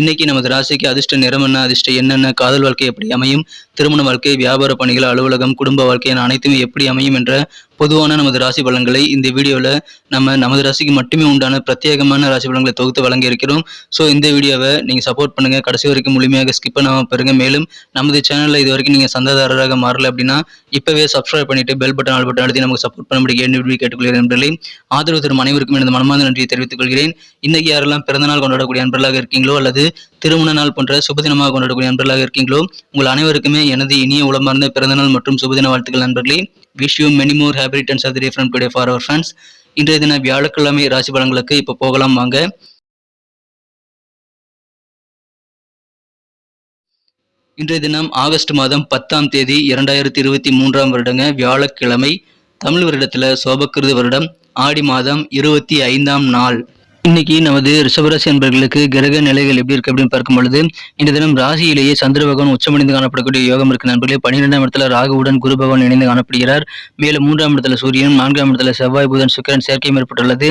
இன்னைக்கு நமது ராசிக்கு அதிர்ஷ்ட நிறம் என்ன அதிர்ஷ்ட என்னென்ன காதல் வாழ்க்கை எப்படி அமையும் திருமண வாழ்க்கை வியாபார பணிகள் அலுவலகம் குடும்ப வாழ்க்கை என அனைத்துமே எப்படி அமையும் என்ற பொதுவான நமது ராசி பலன்களை இந்த வீடியோவில் நம்ம நமது ராசிக்கு மட்டுமே உண்டான பிரத்யேகமான ராசி பலன்களை தொகுத்து வழங்கி இருக்கிறோம். ஸோ இந்த வீடியோவை நீங்கள் சப்போர்ட் பண்ணுங்க. கடைசி வரைக்கும் முழுமையாக ஸ்கிப் பண்ணாமல் பெறுங்க மேலும் நமது சேனலில் இது வரைக்கும் நீங்கள் சந்தாதாரராக மாறல அப்படின்னா இப்போவே சப்ஸ்கிரைப் பண்ணிட்டு பெல் பட்டன் ஆல் பட்டன் அழுத்தி நமக்கு சப்போர்ட் பண்ணும்படி என்று கேட்டுக்கொள்கிறேன் நண்பர்களே. ஆதரவு தரும் அனைவருக்கும் எனது மனமார்ந்த நன்றியை தெரிவித்துக் கொள்கிறேன். இன்னைக்கு யாரெல்லாம் பிறந்தநாள் கொண்டாடக்கூடிய நண்பர்களாக இருக்கீங்களோ அல்லது திருமண நாள் போன்ற சுபதினமாக கொண்டாடக்கூடிய நண்பர்களாக இருக்கீங்களோ உங்கள் அனைவருக்குமே எனது இனிய உளமார்ந்த பிறந்தநாள் மற்றும் சுபதின வாழ்த்துக்கள் நண்பர்களே. Wish you many more happy returns of the day from today for our friends இன்றைய தின வியாழக்கிழமை ராசி பலன்களுக்கு இப்போ போகலாம் வாங்க. இன்றைய தினம் ஆகஸ்ட் மாதம் பத்தாம் தேதி இரண்டாயிரத்தி இருபத்தி மூன்றாம் வருடங்க வியாழக்கிழமை தமிழ் வருடத்துல சோபக்கிருது வருடம். ஆடி மாதம் இருபத்தி ஐந்தாம் நாள். இன்னைக்கு நமது ரிஷபராசி அன்பர்களுக்கு கிரக நிலைகள் எப்படி இருக்கு அப்படின்னு பார்க்கும் பொழுது இந்த தினம் ராசியிலேயே சந்திர பகவான் உச்சமடைந்து காணப்படக்கூடிய யோகம் இருக்கு நண்பர்களே. பன்னிரெண்டாம் இடத்துல ராகுவுடன் குரு பகவான் இணைந்து காணப்படுகிறார். மேலும் மூன்றாம் இடத்துல சூரியன் நான்காம் இடத்துல செவ்வாய் புதன் சுக்கரன் சேர்க்கையும் ஏற்பட்டுள்ளது.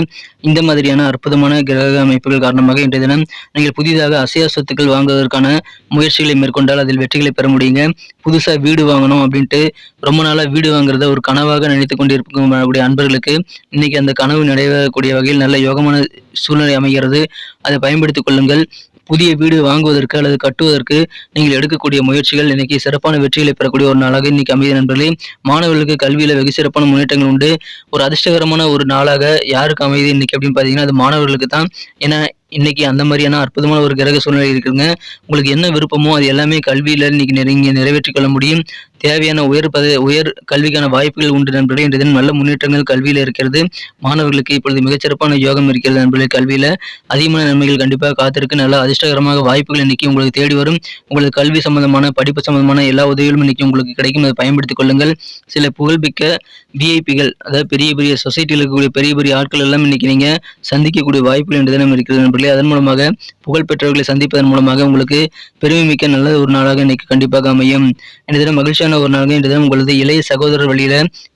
இந்த மாதிரியான அற்புதமான கிரக அமைப்புகள் காரணமாக இன்றைய தினம் நீங்கள் புதிதாக அசையா சொத்துக்கள் வாங்குவதற்கான முயற்சிகளை மேற்கொண்டால் அதில் வெற்றிகளை பெற முடியுங்க. புதுசாக வீடு வாங்கணும் அப்படின்ட்டு ரொம்ப நாளாக வீடு வாங்குறத ஒரு கனவாக நினைத்து கொண்டிருக்கக்கூடிய அன்பர்களுக்கு இன்னைக்கு அந்த கனவு நிறைவேறக்கூடிய வகையில் நல்ல யோகமான சூழ்நிலை அமைகிறது. அதை பயன்படுத்திக் கொள்ளுங்கள். புதிய வீடு வாங்குவதற்கு அல்லது கட்டுவதற்கு நீங்கள் எடுக்கக்கூடிய முயற்சிகள் இன்னைக்கு சிறப்பான வெற்றிகளை பெறக்கூடிய ஒரு நாளாக இன்னைக்கு அமைதி நண்பர்களே. மாணவர்களுக்கு கல்வியில வெகு சிறப்பான முன்னேற்றங்கள் உண்டு. ஒரு அதிர்ஷ்டகரமான ஒரு நாளாக யாருக்கு அமைதி இன்னைக்கு அப்படின்னு பார்த்தீங்கன்னா அது மாணவர்களுக்கு தான். ஏன்னா இன்னைக்கு அந்த மாதிரியான அற்புதமான ஒரு கிரக சூழ்நிலை இருக்குங்க. உங்களுக்கு என்ன விருப்பமோ அது எல்லாமே கல்வியில் இன்னைக்கு நெருங்கி நிறைவேற்றிக் கொள்ள முடியும். தேவையான உயர் பத உயர் கல்விக்கான வாய்ப்புகள் உண்டு நண்பர்களே. இன்றைய நல்ல முன்னேற்றங்கள் கல்வியில் இருக்கிறது. மாணவர்களுக்கு இப்பொழுது மிகச்சிறப்பான யோகம் இருக்கிறது நண்பர்களே கல்வியில். அதிகமான நன்மைகள் கண்டிப்பாக காத்திருக்கு. நல்ல அதிர்ஷ்டகரமாக வாய்ப்புகள் இன்னைக்கு உங்களுக்கு தேடி வரும். உங்களுக்கு கல்வி சம்பந்தமான படிப்பு சம்பந்தமான எல்லா உதவிகளும் இன்னைக்கு உங்களுக்கு கிடைக்கும். அதை பயன்படுத்திக் கொள்ளுங்கள். சில புகழ்மிக்க விஐபிகள் அதாவது பெரிய பெரிய சொசைட்டியில் இருக்கக்கூடிய பெரிய பெரிய ஆட்கள் எல்லாம் இன்னைக்கு நீங்கள் சந்திக்கக்கூடிய வாய்ப்புகள் இன்று தினம் இருக்கிறது நண்பர்களே. அதன் மூலமாக புகழ் பெற்றவர்களை சந்திப்பதன் மூலமாக உங்களுக்கு பெருமை மிக்க நல்ல ஒரு நாளாக இன்னைக்கு கண்டிப்பாக அமையும். இந்த தினம் மகிழ்ச்சியான ஒரு நாளாக இந்த தினம் உங்களது இளைய சகோதரர் வழியில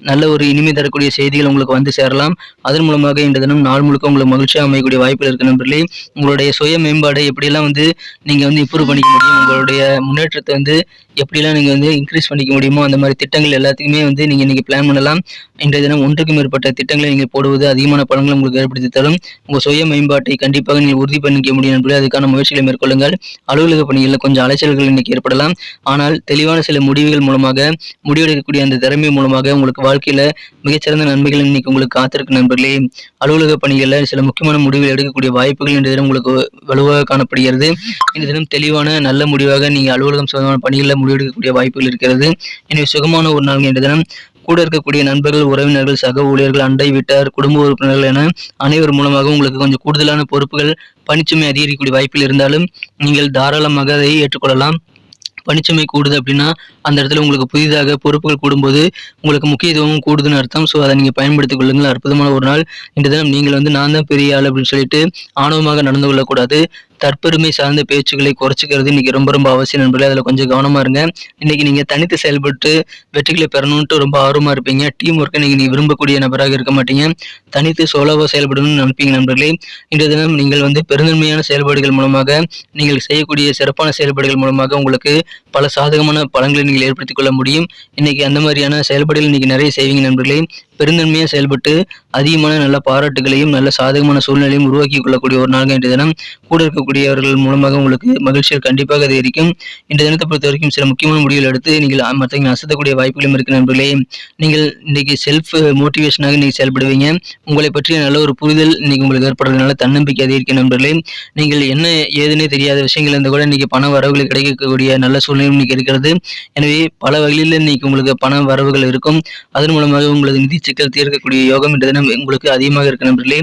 நல்ல ஒரு இனிமை தரக்கூடிய செய்திகள் உங்களுக்கு வந்து சேரலாம். அதன் மூலமாக இந்த தினம் நாள் முழுக்க உங்களுக்கு மகிழ்ச்சியாக அமையக்கூடிய வாய்ப்புகள் இருக்கு நண்பர்களே உங்களுடைய சுய மேம்பாடு எப்படியெல்லாம் வந்து நீங்க வந்து இம்ப்ரூவ் பண்ணிக்க முடியும் உங்களுடைய முன்னேற்றத்தை வந்து எப்படிலாம் நீங்கள் வந்து இன்க்ரீஸ் பண்ணிக்க முடியுமோ அந்த மாதிரி திட்டங்கள் எல்லாத்துக்குமே வந்து நீங்கள் இன்றைக்கி பிளான் பண்ணலாம். இன்றைய தினம் ஒன்றுக்கும் மேற்பட்ட திட்டங்களை நீங்கள் போடுவது அதிகமான பலன்களை உங்களுக்கு ஏற்படுத்தி தரும். உங்கள் சுய மேம்பாட்டை கண்டிப்பாக நீங்கள் உறுதி பண்ணிக்க முடியும் என்பதை அதுக்கான முயற்சிகளை மேற்கொள்ளுங்கள். அலுவலக பணிகளில் கொஞ்சம் அலைச்சல்கள் இன்னைக்கு ஏற்படலாம். ஆனால் தெளிவான சில முடிவுகள் மூலமாக முடிவெடுக்கக்கூடிய அந்த திறமை மூலமாக உங்களுக்கு வாழ்க்கையில் மிகச்சிறந்த நன்மைகள் இன்னைக்கு உங்களுக்கு காத்திருக்கு நண்பர்களே. அலுவலக பணிகளில் சில முக்கியமான முடிவுகள் எடுக்கக்கூடிய வாய்ப்புகள் இன்றைய தினம் உங்களுக்கு வலுவாக காணப்படுகிறது. இந்த தினம் தெளிவான நல்ல முடிவாக நீங்கள் அலுவலகம் சம்பந்தமான பணிகளில் முடிவெடுக்கக்கூடிய வாய்ப்புகள் இருக்கிறது. எனவே சுகமான ஒரு நாள் என்ற தினம். கூட இருக்கக்கூடிய நண்பர்கள் உறவினர்கள் சக ஊழியர்கள் அண்டை வீட்டார் குடும்ப உறுப்பினர்கள் என அனைவர் மூலமாக உங்களுக்கு கொஞ்சம் கூடுதலான பொறுப்புகள் பணிச்சுமை அதிகரிக்கக்கூடிய வாய்ப்பில் இருந்தாலும் நீங்கள் தாராளமாக அதை ஏற்றுக்கொள்ளலாம். பணிச்சுமை கூடுது அப்படின்னா அந்த இடத்துல உங்களுக்கு புதிதாக பொறுப்புகள் கூடும்போது உங்களுக்கு முக்கியத்துவமும் கூடுதுன்னு அர்த்தம். ஸோ அதை நீங்கள் பயன்படுத்திக் கொள்ளுங்கள். அற்புதமான ஒரு நாள். இந்த தினம் நீங்கள் வந்து நான் தான் பெரிய ஆள் அப்படின்னு சொல்லிட்டு ஆணவமாக நடந்து கொள்ளக்கூடாது. தற்பெருமை சார்ந்த பேச்சுக்களை குறைச்சிக்கிறது இன்னைக்கு ரொம்ப ரொம்ப அவசியம் நண்பர்களே. அதில் கொஞ்சம் கவனமாக இருங்க. இன்னைக்கு நீங்கள் தனித்து செயல்பட்டு வெற்றிகளை பெறணும்ட்டு ரொம்ப ஆர்வமாக இருப்பீங்க. டீம் ஒர்க்கை நீங்கள் நீ விரும்பக்கூடிய நபராக இருக்க மாட்டீங்க. தனித்து சோலோவாக செயல்படணும்னு நினைப்பீங்க நண்பர்களே. இன்றைய தினம் நீங்கள் வந்து பெருந்தன்மையான செயல்பாடுகள் மூலமாக நீங்கள் செய்யக்கூடிய சிறப்பான செயல்பாடுகள் மூலமாக உங்களுக்கு பல சாதகமான பலன்களை நீங்கள் ஏற்படுத்திக் கொள்ள முடியும். இன்னைக்கு அந்த மாதிரியான செயல்பாடுகள் இன்னைக்கு நிறைய செய்வீங்க நண்பர்களே. பெருந்தன்மையாக செயல்பட்டு அதிகமான நல்ல பாராட்டுகளையும் நல்ல சாதகமான சூழ்நிலையும் உருவாக்கி கொள்ளக்கூடிய ஒரு நாள் இன்றைய தினம் கூட இருக்கக்கூடியவர்கள் மூலமாக உங்களுக்கு மகிழ்ச்சிகள் கண்டிப்பாக அதிகரிக்கும் இன்றைய தினத்தை பொறுத்த வரைக்கும் சில முக்கியமான முடிவுகள் எடுத்து நீங்கள் மற்றவங்க அசத்தக்கூடிய வாய்ப்புகளும் இருக்கு நண்பர்களே. நீங்கள் இன்னைக்கு செல்ஃப் மோட்டிவேஷனாக நீங்கள் செயல்படுவீங்க. உங்களை பற்றிய நல்ல ஒரு புரிதல் இன்னைக்கு உங்களுக்கு ஏற்படுறதுனால தன்னம்பிக்கை அதிகரிக்கும் நண்பர்களே. நீங்கள் என்ன ஏதுன்னே தெரியாத விஷயங்கள் இருந்தால் கூட இன்னைக்கு பண வரவுகள் கிடைக்கக்கூடிய நல்ல சூழ்நிலை இன்னைக்கு இருக்கிறது. எனவே பல வகையில் இன்னைக்கு உங்களுக்கு பண வரவுகள் இருக்கும். அதன் மூலமாக உங்களது நிதி சிக்கல் தீர்க்கக்கூடிய யோகம் என்ற தினம் உங்களுக்கு அதிகமாக இருக்க நண்பர்களே.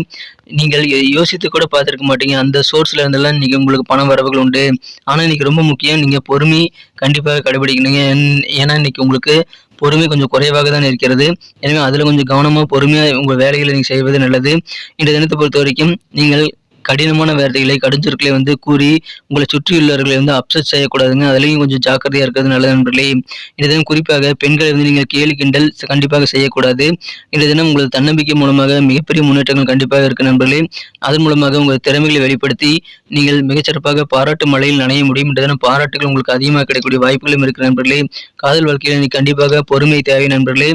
நீங்கள் யோசித்து கூட பார்த்துருக்க மாட்டீங்க. அந்த சோர்ஸ்ல இருந்தெல்லாம் இன்றைக்கி உங்களுக்கு பணம் வரவுகள் உண்டு. ஆனால் இன்றைக்கி ரொம்ப முக்கியம். நீங்கள் பொறுமை கண்டிப்பாக கடைபிடிக்கணுங்க. ஏன்னா இன்னைக்கு உங்களுக்கு பொறுமை கொஞ்சம் குறைவாக தான் இருக்கிறது. எனவே அதில் கொஞ்சம் கவனமாக பொறுமையாக உங்கள் வேலைகளை நீங்கள் செய்வது நல்லது. இந்த தினத்தை பொறுத்த வரைக்கும் நீங்கள் கடினமான வார்த்தைகளை கடுஞ்சொற்களை வந்து கூறி உங்களை சுற்றியுள்ளவர்களை வந்து அப்செட் செய்யக்கூடாதுங்க. அதுலேயும் கொஞ்சம் ஜாக்கிரதையாக இருக்கிறது நல்லது நண்பர்களே. இந்த தினம் குறிப்பாக பெண்களை வந்து நீங்கள் கேலி கிண்டல் கண்டிப்பாக செய்யக்கூடாது. இந்த தினம் உங்களது தன்னம்பிக்கை மூலமாக மிகப்பெரிய முன்னேற்றங்கள் கண்டிப்பாக இருக்கு நண்பர்களே. அதன் மூலமாக உங்கள் திறமைகளை வெளிப்படுத்தி நீங்கள் மிகச்சிறப்பாக பாராட்டு மழையில் நனைய முடியும். இந்த தினம் பாராட்டுகள் உங்களுக்கு அதிகமாக கிடைக்கக்கூடிய வாய்ப்புகளும் இருக்கு நண்பர்களே. காதல் வாழ்க்கையில் இன்னைக்கு கண்டிப்பாக பொறுமை தேவை நண்பர்களே.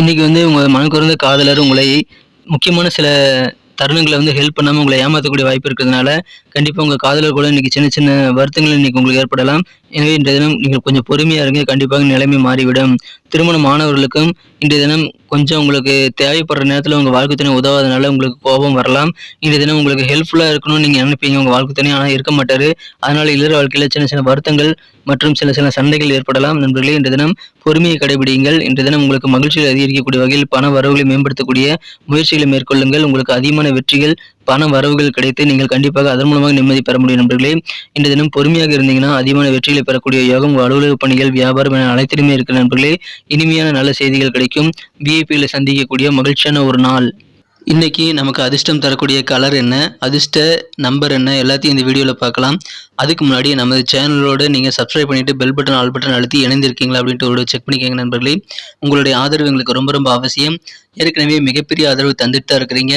இன்னைக்கு வந்து உங்கள் மனக்குறந்த காதலர் உங்களை முக்கியமான சில தருணங்களை வந்து ஹெல்ப் பண்ணாம உங்களை ஏமாற்றக்கூடிய வாய்ப்பு இருக்கிறதுனால கண்டிப்பா உங்க காதலர் கூட இன்னைக்கு சின்ன சின்ன வருத்தங்கள் இன்னைக்கு உங்களுக்கு ஏற்படலாம். எனவே இன்றைய தினம் நீங்கள் கொஞ்சம் பொறுமையா இருங்க. கண்டிப்பாக நிலைமை மாறிவிடும். திருமணம் ஆனவர்களுக்கும் இன்றைய தினம் கொஞ்சம் உங்களுக்கு தேவைப்படுற நேரத்தில் உங்கள் வாழ்க்கை துணை உதவாதனால உங்களுக்கு கோபம் வரலாம். இன்றைய தினம் உங்களுக்கு ஹெல்ப்ஃபுல்லாக இருக்கணும்னு நீங்கள் நினைப்பீங்க. உங்கள் வாழ்க்கை துணை ஆனால் இருக்க மாட்டாரு. அதனால இளர் வாழ்க்கையில் சின்ன சின்ன வருத்தங்கள் மற்றும் சில சில சண்டைகள் ஏற்படலாம். நண்பர்களே இன்றைய தினம் பொறுமையை கடைபிடிங்கள் இன்றைய தினம் உங்களுக்கு மகிழ்ச்சியை அதிகரிக்கக்கூடிய வகையில் பண வரவுகளை மேம்படுத்தக்கூடிய முயற்சிகளை மேற்கொள்ளுங்கள். உங்களுக்கு அதிகமான வெற்றிகள் பண வரவுகள் கிடைத்து நீங்கள் கண்டிப்பாக அதன் மூலமாக நிம்மதி பெற முடியும் நண்பர்களே. இந்த தினம் பொறுமையாக இருந்தீங்கன்னா அதிகமான வெற்றிகளை பெறக்கூடிய யோகம் அலுவலக பணிகள் வியாபாரம் என அனைத்திலுமே இருக்கிற நண்பர்களே. இனிமையான நல்ல செய்திகள் கிடைக்கும். விஐபிகளை சந்திக்கக்கூடிய மகிழ்ச்சியான ஒரு நாள். இன்றைக்கி நமக்கு அதிர்ஷ்டம் தரக்கூடிய கலர் என்ன அதிர்ஷ்ட நம்பர் என்ன எல்லாத்தையும் இந்த வீடியோவில் பார்க்கலாம். அதுக்கு முன்னாடி நமது சேனலோடு நீங்கள் சப்ஸ்கிரைப் பண்ணிவிட்டு பெல் பட்டன் ஆல் பட்டன் அழுத்தி இணைந்திருக்கீங்களா அப்படின்ட்டு ஒரு செக் பண்ணிக்கோங்க நண்பர்களே. உங்களுடைய ஆதரவு எங்களுக்கு ரொம்ப ரொம்ப அவசியம். ஏற்கனவே மிகப்பெரிய ஆதரவு தந்துட்டு தான் இருக்கிறீங்க.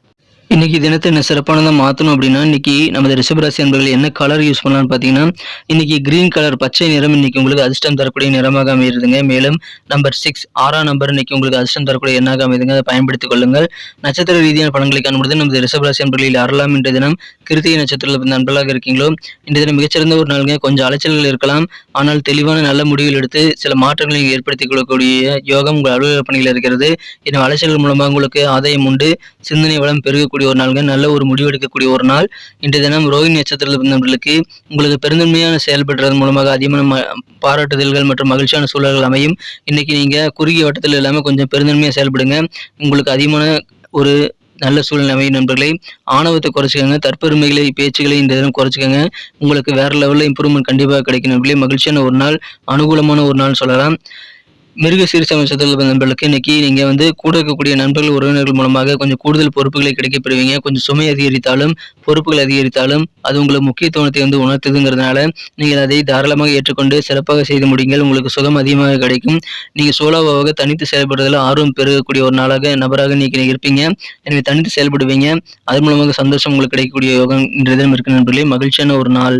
இன்னைக்கு தினத்தை என்ன சிறப்பானதாக மாற்றணும் அப்படின்னா இன்னைக்கு நமது ரிஷபராசி அன்பர்கள் என்ன கலர் யூஸ் பண்ணலாம்னு பார்த்தீங்கன்னா இன்னைக்கு கிரீன் கலர் பச்சை நிறம் இன்னைக்கு உங்களுக்கு அதிர்ஷ்டம் தரக்கூடிய நிறமாக அமையிருதுங்க மேலும் நம்பர் சிக்ஸ் ஆறாம் நம்பர் இன்னைக்கு உங்களுக்கு அதிர்ஷ்டம் தரக்கூடிய எண்ணாக அமைதுங்க. அதை பயன்படுத்திக் கொள்ளுங்கள். நட்சத்திர ரீதியான பலன்களை காணும்போது நமது ரிஷபராசி அன்பர்களில் அறலாம் இன்றைய தினம் கிருத்திகை நட்சத்திரத்தில் நண்பர்களாக இருக்கீங்களோ இந்த தினம் மிகச்சிறந்த ஒரு நாளுங்க. கொஞ்சம் அலைச்சல்கள் இருக்கலாம். ஆனால் தெளிவான நல்ல முடிவுகள் எடுத்து சில மாற்றங்களை ஏற்படுத்திக் கொள்ளக்கூடிய யோகம் உங்கள் அலுவலக பணியில் இருக்கிறது. இந்த அலைச்சல்கள் மூலமாக உங்களுக்கு ஆதாயம் உண்டு. சிந்தனை வளம் பெருகக்கூடிய ஒரு நாளுங்க. நல்ல ஒரு முடிவு எடுக்கக்கூடிய ஒரு நாள். இன்றைய தினம் ரோஹிணி நட்சத்திரத்தில் பிறந்தவர்களுக்கு உங்களுக்கு பெருந்தன்மையான செயல்படுறது மூலமாக அதிகமான பாராட்டுதல்கள் மற்றும் மகிழ்ச்சியான சூழல்கள் அமையும். இன்னைக்கு நீங்க குறுகிய வட்டத்தில் இல்லாமல் கொஞ்சம் பெருந்தன்மையாக செயல்படுங்க. உங்களுக்கு அதிகமான ஒரு நல்ல சூழ்நிலை அமையும் நண்பர்களை. ஆணவத்தை குறைச்சிக்கோங்க. தற்பெருமைகளை பேச்சுகளை இந்த தினம் குறைச்சிக்கோங்க. உங்களுக்கு வேற லெவலில் இம்ப்ரூவ்மெண்ட் கண்டிப்பாக கிடைக்கும் நண்பர்களே. மகிழ்ச்சியான ஒரு நாள். அனுகூலமான ஒரு நாள் சொல்லலாம். மிருக சீரிச நட்சத்திரத்தில் நண்பர்களுக்கு இன்னைக்கு நீங்க வந்து கூட இருக்கக்கூடிய நண்பர்கள் உறவினர்கள் மூலமாக கொஞ்சம் கூடுதல் பொறுப்புகளை கிடைக்கப்பெறுவீங்க. கொஞ்சம் சுமை அதிகரித்தாலும் பொறுப்புகள் அதிகரித்தாலும் அது உங்களுக்கு முக்கியத்துவத்தை வந்து உணர்த்துதுங்கிறதுனால நீங்கள் அதை தாராளமாக ஏற்றுக்கொண்டு சிறப்பாக செய்து முடியுங்கள் உங்களுக்கு சுகம் அதிகமாக கிடைக்கும். நீங்கள் சோலோவாக தனித்து செயல்படுறதுல ஆர்வம் பெருகக்கூடிய ஒரு நாளாக நபராக நீங்க இருப்பீங்க. எனவே தனித்து செயல்படுவீங்க. அது மூலமாக சந்தோஷம் உங்களுக்கு கிடைக்கக்கூடிய யோகம் இன்றைய தினம் இருக்கு நண்பர்களே மகிழ்ச்சியான ஒரு நாள்.